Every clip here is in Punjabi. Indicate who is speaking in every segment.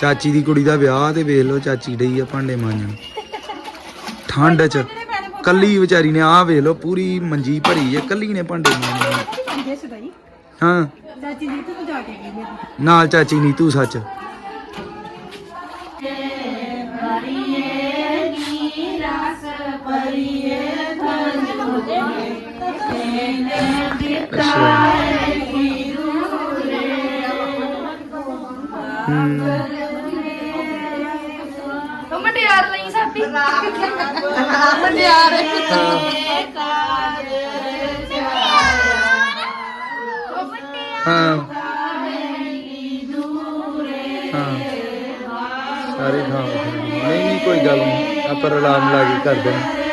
Speaker 1: ਚਾਚੀ ਦੀ ਕੁੜੀ ਦਾ ਵਿਆਹ ਤੇ ਵੇਖ ਲਓ ਚਾਚੀ ਡਈ ਆ ਭਾਂਡੇ ਮਾਂਜਣ। ਠੰਡ ਚ। ਕੱਲੀ ਵਿਚਾਰੀ ਨੇ ਆਹ ਵੇਖ ਲਓ, ਪੂਰੀ ਮੰਜੀ ਭਰੀ ਹੈ ਕੱਲੀ ਨੇ ਭਾਂਡੇ ਮਾਂਜਣੇ। ਹਾਂ।
Speaker 2: ਚਾਚੀ ਜੀ ਤੂੰ ਜਾ ਕੇ ਗਈ
Speaker 1: ਨਾਲ ਚਾਚੀ ਨੀਤੂ ਸੱਚ। ਅੱਛਾ।
Speaker 3: ਲਈ ਸਾਡੀ ਮਟਿਆਰ
Speaker 1: ਹਾਂ। ਹਾਂ। ਸਾਰੇ ਥਾਂ ਨਹੀਂ ਨਹੀਂ, ਕੋਈ ਗੱਲ ਨਹੀਂ। ਆਪਾਂ ਰਲਾ ਲਾ ਕੇ ਕਰ ਦੇਣਾ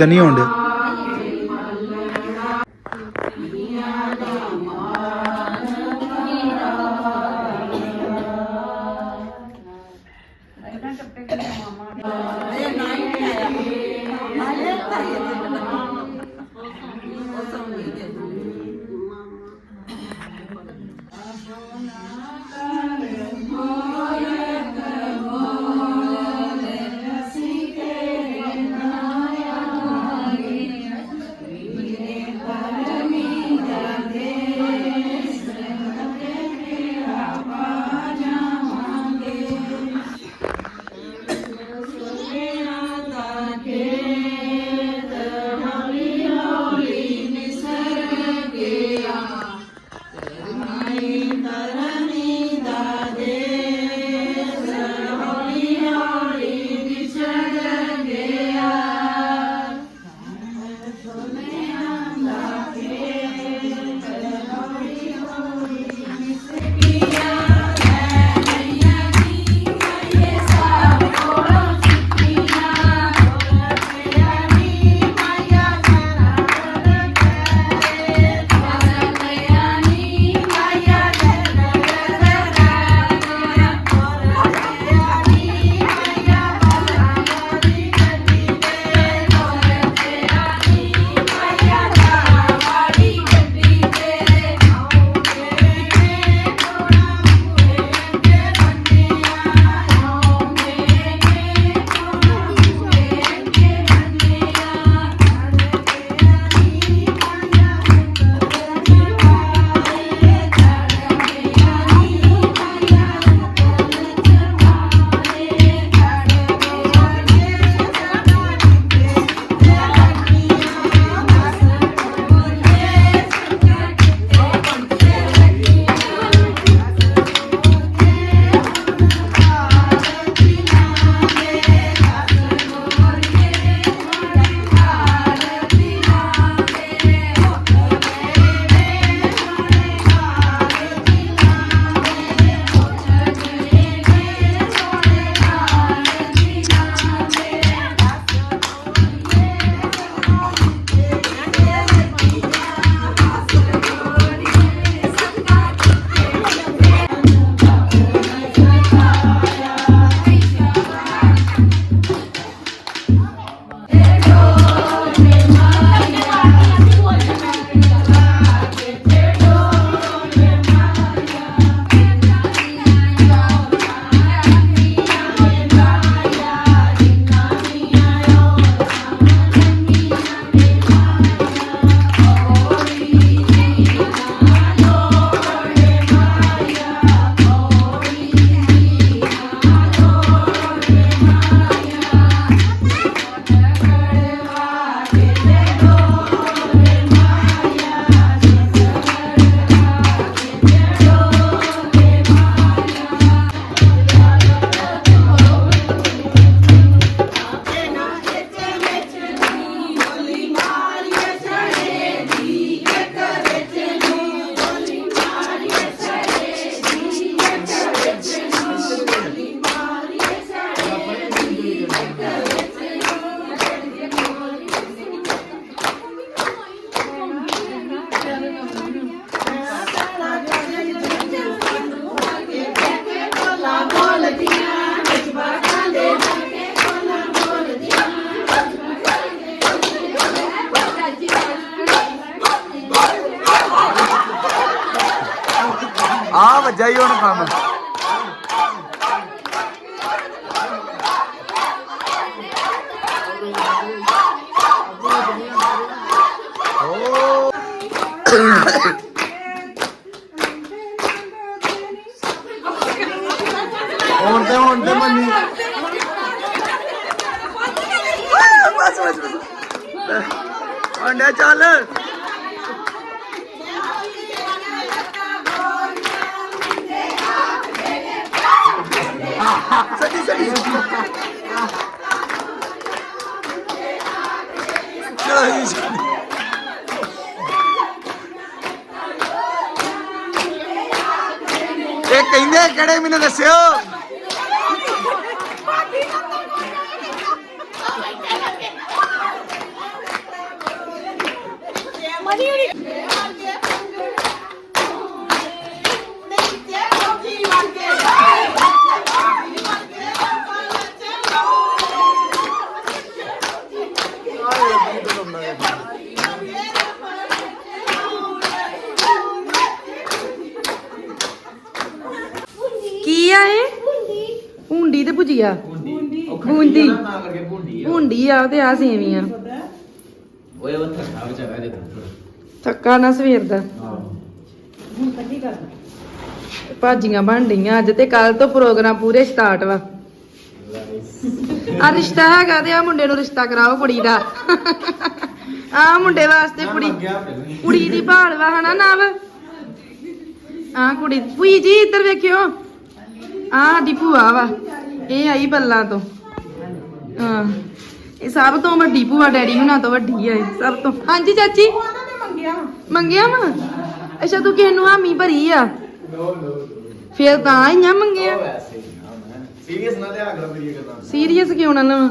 Speaker 1: ധനിയുണ്ട് Thank you. ਹੁਣ ਤੇ ਹੁਣ ਤੇ ਮੰਨੀ ਬਸ ਬਸ ਬਸ ਅੰਡਾ ਚੱਲ। ਸੱਜੀ ਸੱਜੀ। ਚਲੋ ਜੀ ਇਹ ਕਹਿੰਦੇ ਕਿਹੜੇ ਮੈਨੂੰ ਦੱਸਿਓ?
Speaker 2: ਹੁੰਡੀ ਤੇ ਭੁਜੀਆ ਬੂੰਦੀ ਹੁੰਡੀ ਆ ਤੇ ਆ ਸੇਵੀਆਂ
Speaker 4: ਓਏ ਉਹ ਥੱਕਾ ਵਿਚਾਰਾ ਜੇ
Speaker 2: ਥੱਕਾ ਨਾ ਸਵੇਰ ਦਾ ਭਾਜੀਆਂ ਬਣ ਡਈਆਂ ਅੱਜ ਤੇ ਕੱਲ ਤੋਂ ਪ੍ਰੋਗਰਾਮ ਪੂਰੇ ਸਟਾਰਟ ਵਾ ਆ ਰਿਸ਼ਤਾ ਹੈਗਾ ਤੇ ਆ ਮੁੰਡੇ ਨੂੰ ਰਿਸ਼ਤਾ ਕਰਾਓ ਕੁੜੀ ਦਾ ਆ ਮੁੰਡੇ ਵਾਸਤੇ ਕੁੜੀ ਕੁੜੀ ਦੀ ਭਾਲ ਵਾ ਹਨਾ ਨਵ ਆ ਕੁੜੀ ਭੂਈ ਜੀ ਇੱਧਰ ਵੇਖਿਓ ਆ ਸਾਡੀ ਭੂਆ ਵਾ ਇਹ ਆਈ ਬੱਲਾਂ ਤੋਂ। ਹਾਂ। ਇਹ ਸਭ ਤੋਂ ਵੱਡੀ ਭੂਆ ਡੈਡੀ ਹੁਣਾਂ ਤੋਂ ਵੱਡੀ ਆ ਇਹ ਸਭ ਤੋਂ। ਹਾਂਜੀ ਚਾਚੀ। ਮੰਗਿਆ ਵਾ? ਅੱਛਾ, ਤੂੰ ਕਿਸੇ ਨੂੰ ਹਾਮੀ ਭਰੀ ਆ? ਫੇਰ ਤਾਂ ਆਈਆਂ ਮੰਗਿਆ।
Speaker 4: ਸੀਰੀਅਸ ਨਾ ਲਿਆ ਕਰ ਮੇਰੀ ਗੱਲਾਂ
Speaker 2: ਸੀਰੀਅਸ ਕਿਉਂ ਨਾ ਲਵਾਂ?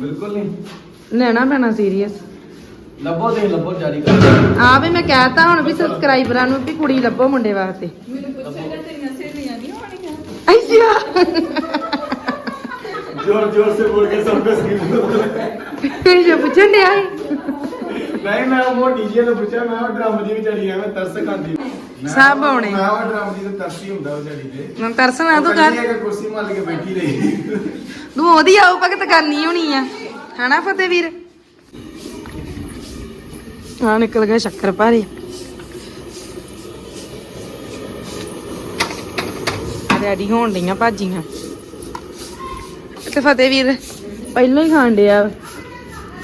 Speaker 4: ਬਿਲਕੁਲ ਨਹੀਂ
Speaker 2: ਲੈਣਾ ਪੈਣਾ ਸੀਰੀਅਸ।
Speaker 4: ਲੱਭੋ ਤੇ ਲੱਭੋ ਜਾਰੀ ਕਰ
Speaker 2: ਆ ਵੀ ਮੈਂ ਕਹਿਤਾ ਹੁਣ ਵੀ ਸਬਸਕ੍ਰਾਈਬਰਾਂ ਨੂੰ ਵੀ ਕੁੜੀ ਲੱਭੋ ਮੁੰਡੇ ਵਾਸਤੇ। ਅੱਛਾ
Speaker 4: जोर जोर से बोल के सबको स्किप
Speaker 2: ਜੋ ਪੁੱਛਣ ਡਿਆ ਸੀ
Speaker 4: नहीं मैं वो डीजे ने पूछा मैं वो ड्रम दी विचारी है मैं तरस खांदी
Speaker 2: ਸਭ ਆਉਣੇ
Speaker 4: मैं वो ड्रम दी तो तरस ही ਹੁੰਦਾ ਵਿਚਾਰੀ ਤੇ
Speaker 2: ਮੈਂ ਤਰਸਣਾ ਤੂੰ
Speaker 4: ਉਹ
Speaker 2: ਕਰ
Speaker 4: ਕੱਲੀ ਅਗਰ ਕੁਰਸੀ ਮਾਰ ਕੇ ਬੈਠੀ ਰਹੀ
Speaker 2: ਤੂੰ ਉਹਦੀ ਆਉ ਭਗਤ ਕਰਨੀ ਹੋਣੀ ਆ ਹਨਾ ਫਤਿਹ ਵੀਰ ਆ ਨਿਕਲ ਗਿਆ ਸ਼ੱਕਰ ਭਾਰੀ ਰੈਡੀ ਹੋਣ ਡੀਆਂ ਭਾਜੀਆਂ। ਤੇ ਫਤਿਹ ਵੀਰ ਪਹਿਲਾਂ ਹੀ ਖਾਣ ਡਿਆ।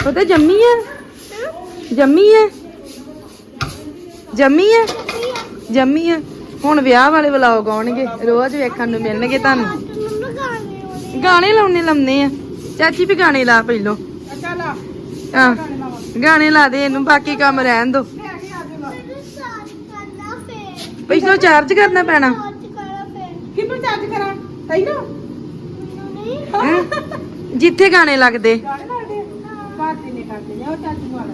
Speaker 2: ਫਤਿਹ ਜੰਮੀ ਆ ਜੰਮੀ ਆ ਜੰਮੀ ਆ ਜੰਮੀ ਆ ਹੁਣ ਵਿਆਹ ਵਾਲੇ ਵਲੌਗ ਆਉਣਗੇ ਰੋਜ਼ ਵੇਖਣ ਨੂੰ ਮਿਲਣਗੇ ਤੁਹਾਨੂੰ। ਗਾਣੇ ਲਾਉਣੇ ਲੰਮਨੇ ਆ। ਚਾਚੀ ਵੀ ਗਾਣੇ ਲਾ ਪਹਿਲੋ। ਹਾਂ ਗਾਣੇ ਲਾ ਦੇ ਇਹਨੂੰ ਬਾਕੀ ਕੰਮ ਰਹਿਣ ਦੋ। ਪਹਿਲਾਂ ਚਾਰਜ ਕਰਨਾ ਪੈਣਾ।
Speaker 5: ਕਿੰਨੂੰ ਚਾਰਜ ਕਰਾਂ? ਤੈਨੂੰ
Speaker 2: ਹੈਂ? ਜਿੱਥੇ ਗਾਣੇ ਲੱਗਦੇ।
Speaker 5: ਗਾਣੇ ਲੱਗਦੇ? ਕਰਦੇ ਨੇ ਕਰਦੇ ਨੇ ਉਹ ਚਾਚੂ ਵਾਲਾ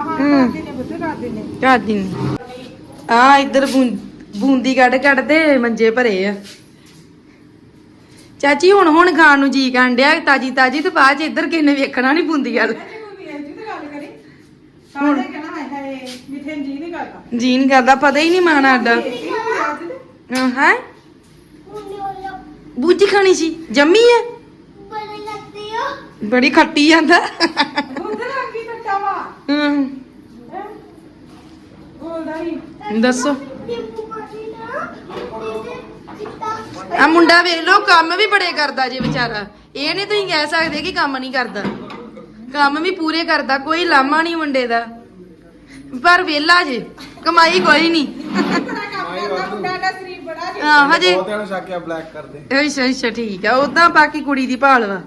Speaker 5: ਹਾਂ। ਕਰਦੇ ਨੇ ਬੁੱਧ ਕਰਦੇ ਨੇ।
Speaker 2: ਕਾਦੀ ਆ ਇੱਧਰ ਬੂੰ- ਬੂੰਦੀ ਕੱਢ ਕੱਢ ਤੇ ਮੰਜੇ ਭਰੇ ਆ। ਚਾਚੀ ਹੁਣ ਹੁਣ ਖਾਣ ਨੂੰ ਜੀ ਕਰਨ ਡਿਆ ਤਾਜੀ ਤਾਜੀ ਤੇ ਬਾਅਦ ਚ ਇੱਧਰ ਕਿਸੇ ਨੇ ਵੇਖਣਾ ਨਹੀਂ ਬੂੰਦੀ ਗੱਲ
Speaker 5: ਜੀ ਤੇ ਗੱਲ ਕਰੀ। ਸਾਰੇ ਕਹਿਣਾ ਹੈ ਹਾਏ ਮਿੱਠੇ ਜੀ ਨਹੀਂ ਕਰਦਾ।
Speaker 2: ਜੀ ਨਹੀਂ ਕਰਦਾ ਪਤਾ ਹੀ ਨਹੀਂ ਮਾਣਾ ਅੱਡਾ। ਹੈ। ਬੂਜੀ ਖਾਣੀ ਸੀ ਜੰਮੀ ਹੈ ਬੜੀ ਖੱਟੀ ਜਾਂਦਾ। ਹਮ,
Speaker 5: ਬੋਲਦਾ ਹੀ
Speaker 2: ਦੱਸੋ। ਆ ਮੁੰਡਾ ਵੇਖ ਲਓ ਕੰਮ ਵੀ ਬੜੇ ਕਰਦਾ ਜੇ ਵਿਚਾਰਾ। ਇਹ ਨਹੀਂ ਤੁਸੀਂ ਕਹਿ ਸਕਦੇ ਕਿ ਕੰਮ ਨਹੀਂ ਕਰਦਾ। ਕੰਮ ਵੀ ਪੂਰੇ ਕਰਦਾ ਕੋਈ ਲਾਮਾ ਨਹੀਂ ਮੁੰਡੇ ਦਾ। ਪਰ ਵੇਲਾ ਜੇ ਕਮਾਈ ਕੋਈ ਨਹੀਂ ਹਾਂ ਹਜੇ
Speaker 4: ਬਹੁਤਿਆਂ ਨੂੰ ਸ਼ੱਕ ਹੈ ਬਲੈਕ ਕਰਦੇ।
Speaker 2: ਅੱਛਾ ਅੱਛਾ ਠੀਕ ਆ। ਉਦਾਂ ਬਾਕੀ ਕੁੜੀ ਦੀ ਭਾਲ ਵਾ।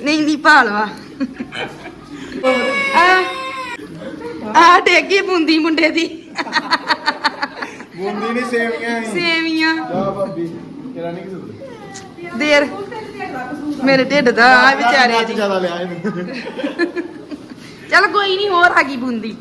Speaker 2: ਨਹੀਂ ਨਹੀਂ। ਭਾਲ ਵਾ। ਆ ਆ ਡੇਗੀ ਬੁੰਦੀ ਮੁੰਡੇ ਦੀ।
Speaker 4: ਬੂੰਦੀ ਨਹੀਂ ਸੇਵੀਆਂ ਹੀ
Speaker 2: ਸੇਵੀਆਂ।
Speaker 4: ਜਾ ਭਾਬੀ ਕਿਹੜਾ ਨਹੀਂ ਕਿਸੇ
Speaker 2: ਦੇਰ। ਮੇਰੇ ਢਿੱਡ ਦਾ ਆ ਵਿਚਾਰੇ ਜੀ
Speaker 4: ਜ਼ਿਆਦਾ ਲਿਆ ਇਹਨੂੰ।
Speaker 2: ਚਲ ਕੋਈ ਨਹੀਂ ਹੋਰ ਆ ਗਈ ਬੁੰਦੀ।